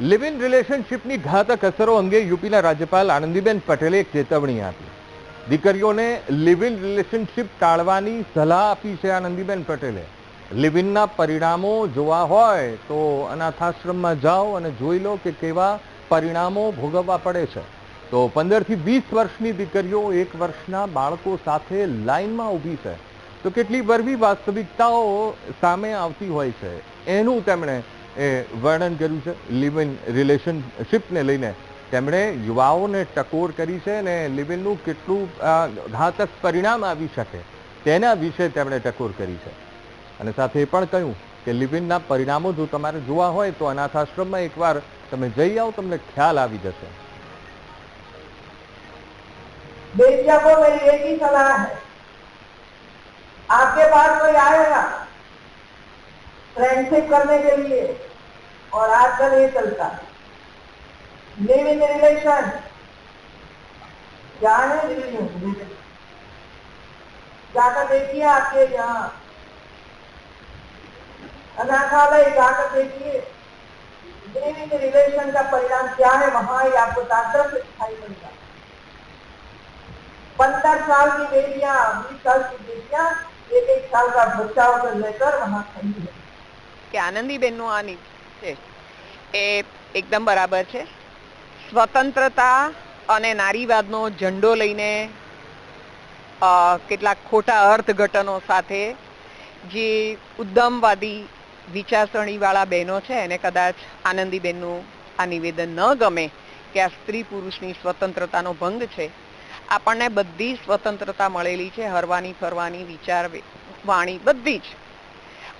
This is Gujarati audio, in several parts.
લિવ ઇન રિલેશનશિપની ઘાતક અસરો અંગે યુપીના રાજ્યપાલ આનંદીબેન પટેલે એક ચેતવણી આપી. દીકરીઓને લિવ ઇન રિલેશનશિપ ટાળવાની સલાહ આપી છે આનંદીબેન પટેલે. લિવ ઇનના પરિણામો જોવા હોય તો અનાથાશ્રમમાં જાઓ અને જોઈ લો કે કેવા પરિણામો ભોગવવા પડે છે. તો પંદરથી વીસ વર્ષની દીકરીઓ એક વર્ષના બાળકો સાથે લાઈનમાં ઊભી છે. તો કેટલી વરવી વાસ્તવિકતાઓ સામે આવતી હોય છે. એનું તેમણે એ વર્ણન કર્યું છે લિવ ઇન રિલેશનશિપને લઈને તેમણે યુવાઓને ટકોર કરી છે અને લિવ ઇનનું કેટલું અ, ઘાતક પરિણામ આવી શકે તેના વિશે તેમણે ટકોર કરી છે અને સાથે એ પણ કહ્યું કે લિવ ઇનના પરિણામો જો તમારે જોવા હોય તો અનાથાશ્રમમાં એકવાર તમે જઈ આવો તમને ખ્યાલ આવી જશે बेटिया को मेरी एक ही सलाह है आपके पास कोई आएगा फ्रेंडशिप करने के लिए। और आजकल ये चलता लिव इन रिलेशन रिलेशन जाकर देखिए आपके यहाँ अनाथालय जाकर देखिए लिव इन रिलेशन का परिणाम क्या है, वहाँ ही आपको ताकत दिखाई पड़ेगा पंद्रह साल की बेटियाँ, बीस साल की बेटियाँ, एक एक साल का बच्चा होकर लेकर वहाँ खड़ी है। કે આનંદીબેનનું આ છે, એ એકદમ બરાબર છે. સ્વતંત્રતા અને નારીવાદનો ઝંડો લઈને કેટલાક ખોટા અર્થઘટનો સાથે જે ઉદ્દમવાદી વિચારસરણીવાળા બહેનો છે, એને કદાચ આનંદીબેનનું આ નિવેદન ન ગમે કે આ સ્ત્રી પુરુષની સ્વતંત્રતાનો ભંગ છે. આપણને બધી સ્વતંત્રતા મળેલી છે, હરવાની ફરવાની વિચાર વાણી બધી જ.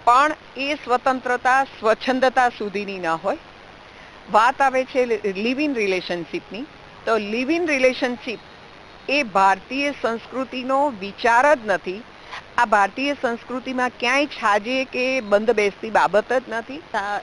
પણ એ સ્વતંત્રતા, સ્વચ્છંદતા સુધીની ન હોય. વાત આવે છે લિવ ઇન રિલેશનશીપની. તો લિવ ઇન રિલેશનશીપ એ ભારતીય સંસ્કૃતિનો વિચાર જ નથી. આ ભારતીય સંસ્કૃતિમાં ક્યાંય છાજે કે બંધ બેસતી બાબત જ નથી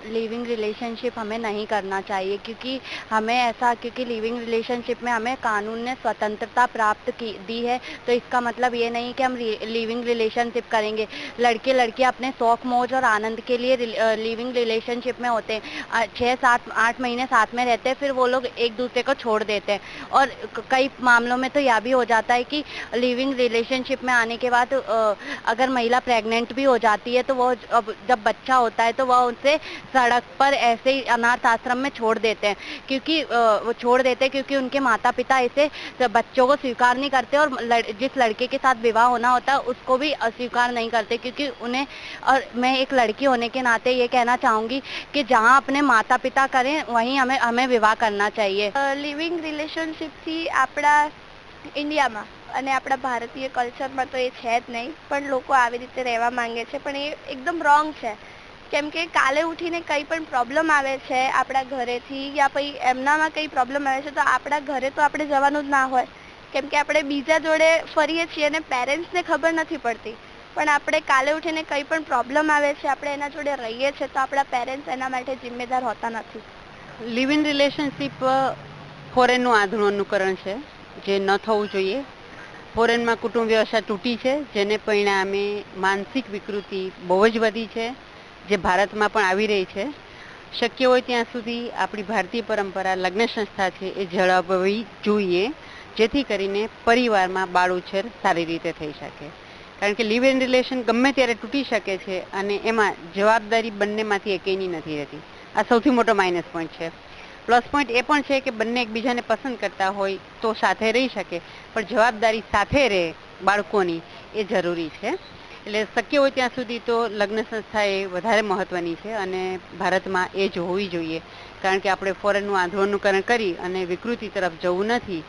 लिविंग रिलेशनशिप हमें नहीं करना चाहिए क्योंकि हमें ऐसा क्योंकि लिविंग रिलेशनशिप में हमें कानून ने स्वतंत्रता प्राप्त की दी है तो इसका मतलब ये नहीं कि हम लिविंग रिलेशनशिप करेंगे लड़के लड़कियां अपने शौक मौज और आनंद के लिए लिविंग रिलेशनशिप में होते हैं अ, छः सात आठ महीने साथ में रहते हैं फिर वो लोग एक दूसरे को छोड़ देते हैं और क- कई मामलों में तो यह भी हो जाता है कि लिविंग रिलेशनशिप में आने के बाद अ, अगर महिला प्रेग्नेंट भी हो जाती है तो वो ज- अब जब बच्चा होता है तो वह उनसे सड़क पर ऐसे ही अनाथ आश्रम में छोड़ देते हैं क्योंकि अ, वो छोड़ देते हैं क्योंकि उनके माता पिता ऐसे बच्चों को स्वीकार नहीं करते और लड़, जिस लड़के के साथ विवाह होना होता है उसको भी अस्वीकार नहीं करते क्योंकि उन्हें और मैं एक लड़की होने के नाते ये कहना चाहूँगी कि जहाँ अपने माता पिता करें वहीं हमें हमें विवाह करना चाहिए લિવિંગ રિલેશનશિપથી આપણા ઇન્ડિયામાં અને આપણા ભારતીય કલ્ચરમાં તો એ છે જ નહીં, પણ લોકો આવી રીતે રહેવા માંગે છે. પણ એ એકદમ રોંગ છે. કેમ કે કાલે ઉઠીને કંઈ પણ પ્રોબ્લેમ આવે છે આપણા ઘરેથી યા પછી એમનામાં કંઈ પ્રોબ્લેમ આવે છે, તો આપણા ઘરે તો આપણે જવાનું જ ના હોય. કેમ કે આપણે બીજા જોડે ફરીએ છીએ અને પેરેન્ટ્સને ખબર નથી પડતી. પણ આપણે કાલે ઉઠીને કંઈ પણ પ્રોબ્લેમ આવે છે, આપણે એના જોડે રહીએ છીએ તો આપણા પેરેન્ટ્સ એના માટે જિમ્મેદાર હોતા નથી. લિવ ઇન રિલેશનશીપ ફોરેનનું આધુનિકરણ છે, જે ન થવું જોઈએ. ફોરેનમાં કુટુંબ વ્યવસ્થા તૂટી છે, જેને પરિણામે માનસિક વિકૃતિ બહુ જ વધી છે, જે ભારતમાં પણ આવી રહી છે. શક્ય હોય ત્યાં સુધી આપણી ભારતીય પરંપરા, લગ્ન સંસ્થા છે, એ જળાવવી જોઈએ, જેથી કરીને પરિવારમાં બાળ ઉછેર સારી રીતે થઈ શકે. કારણ કે લિવ ઇન રિલેશન ગમે ત્યારે તૂટી શકે છે, અને એમાં જવાબદારી બંનેમાંથી એકેયની નથી રહેતી. આ સૌથી મોટો માઇનસ પોઈન્ટ છે. પ્લસ પોઈન્ટ એ પણ છે કે બંને એકબીજાને પસંદ કરતા હોય તો સાથે રહી શકે, પણ જવાબદારી સાથે રહે બાળકોની એ જરૂરી છે. એટલે શક્ય હોય ત્યાં સુધી તો લગ્ન સંસ્થા એ વધારે મહત્ત્વની છે અને ભારતમાં એ જ હોવી જોઈએ. કારણ કે આપણે ફોરેનનું આંધળું અનુકરણ કરી અને વિકૃતિ તરફ જવું નથી